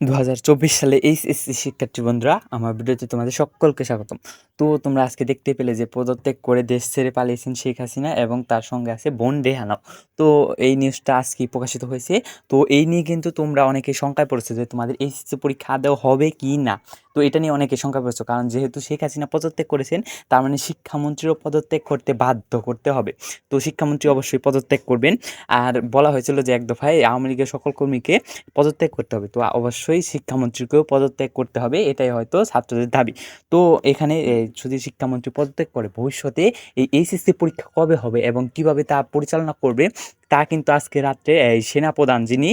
দু হাজার চব্বিশ সালে এইচএসসি শিক্ষার্থী বন্ধুরা, আমার ভিডিওতে তোমাদের সকলকে স্বাগতম। তো তোমরা আজকে দেখতে পেলে যে পদত্যাগ করে দেশ ছেড়ে পালিয়েছেন শেখ হাসিনা এবং তার সঙ্গে আছে বোন রেহানাও তো এই নিউজটা আজকে প্রকাশিত হয়েছে। তো এই নিয়ে কিন্তু তোমরা অনেকে শঙ্কায় পড়েছো যে তোমাদের এইচএসসি পরীক্ষা দেওয়া হবে কি না। তো এটা নিয়ে অনেকে শঙ্কা পড়েছো, কারণ যেহেতু শেখ হাসিনা পদত্যাগ করেছেন, তার মানে শিক্ষামন্ত্রীও পদত্যাগ করতে বাধ্য করতে হবে। তো শিক্ষামন্ত্রী অবশ্যই পদত্যাগ করবেন। আর বলা হয়েছিল যে এক দফায় আওয়ামী লীগের সকল কর্মীকে পদত্যাগ করতে হবে। তো অবশ্যই শিক্ষামন্ত্রীকেও পদত্যাগ করতে হবে, এটাই হয়তো ছাত্রদের দাবি। তো এখানে যদি শিক্ষামন্ত্রী পদত্যাগ করে, ভবিষ্যতে এই এইচএসসি পরীক্ষা কবে হবে এবং কীভাবে তা পরিচালনা করবে তা কিন্তু আজকে রাত্রে, এই সেনাপ্রধান যিনি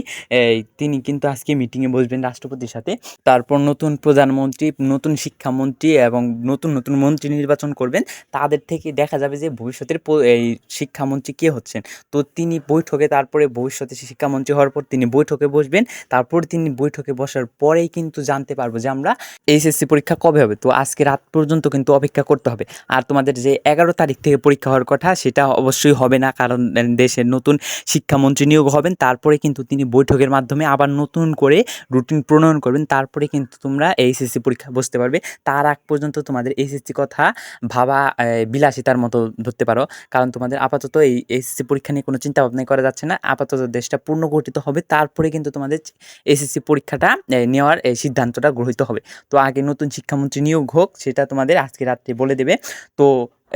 তিনি কিন্তু আজকে মিটিংয়ে বসবেন রাষ্ট্রপতির সাথে। তারপর নতুন প্রধানমন্ত্রী, নতুন শিক্ষামন্ত্রী এবং নতুন নতুন মন্ত্রী নির্বাচন করবেন। তাদের থেকে দেখা যাবে যে ভবিষ্যতের এই শিক্ষামন্ত্রী কে হচ্ছেন। তো তিনি বৈঠকে, তারপরে ভবিষ্যতে শিক্ষামন্ত্রী হওয়ার পর তিনি বৈঠকে বসবেন। তারপর তিনি বৈঠকে বসার পরেই কিন্তু জানতে পারব যে আমরা এইচএসসি পরীক্ষা কবে হবে। তো আজকে রাত পর্যন্ত কিন্তু অপেক্ষা করতে হবে। আর তোমাদের যে এগারো তারিখ থেকে পরীক্ষা হওয়ার কথা, সেটা অবশ্যই হবে না। কারণ দেশের নতুন শিক্ষামন্ত্রী নিয়োগ হবেন, তারপরে কিন্তু তিনি বৈঠকের মাধ্যমে আবার নতুন করে রুটিন প্রণয়ন করবেন, তারপরে কিন্তু তোমরা এইচএসসি পরীক্ষা বসতে পারবে। তার আগ পর্যন্ত তোমাদের এইচএসসি কথা ভাবা বিলাসিতার মতো ধরতে পারো। কারণ তোমাদের আপাতত এই এইচএসসি পরীক্ষা নিয়ে কোনো চিন্তা ভাবনাই করা যাচ্ছে না। আপাতত দেশটা পূর্ণ গঠিত হবে, তারপরে কিন্তু তোমাদের এসএসসি পরীক্ষাটা নেওয়ার সিদ্ধান্তটা গ্রহীত হবে। তো আগে নতুন শিক্ষামন্ত্রী নিয়োগ হোক, সেটা তোমাদের আজকে রাত্রে বলে দেবে। তো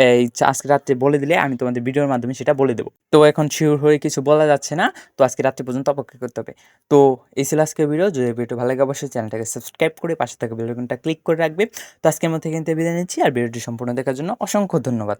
এই আজকে রাত্রে বলে দিলে আমি তোমাদের ভিডিওর মাধ্যমে সেটা বলে দেবো। তো এখন শিওর হয়ে কিছু বলা যাচ্ছে না, তো আজকে রাত্রে পর্যন্ত অপেক্ষা করতে হবে। তো এই ছিল আজকের ভিডিও, যদি ভিডিও ভালো লাগে অবশ্যই চ্যানেলটাকে সাবস্ক্রাইব করে পাশে থাকা বেলকনটা ক্লিক করে রাখবে। তো আজকের মধ্যে কিন্তু বিদায় নিচ্ছি, আর ভিডিওটি সম্পূর্ণ দেখার জন্য অসংখ্য ধন্যবাদ।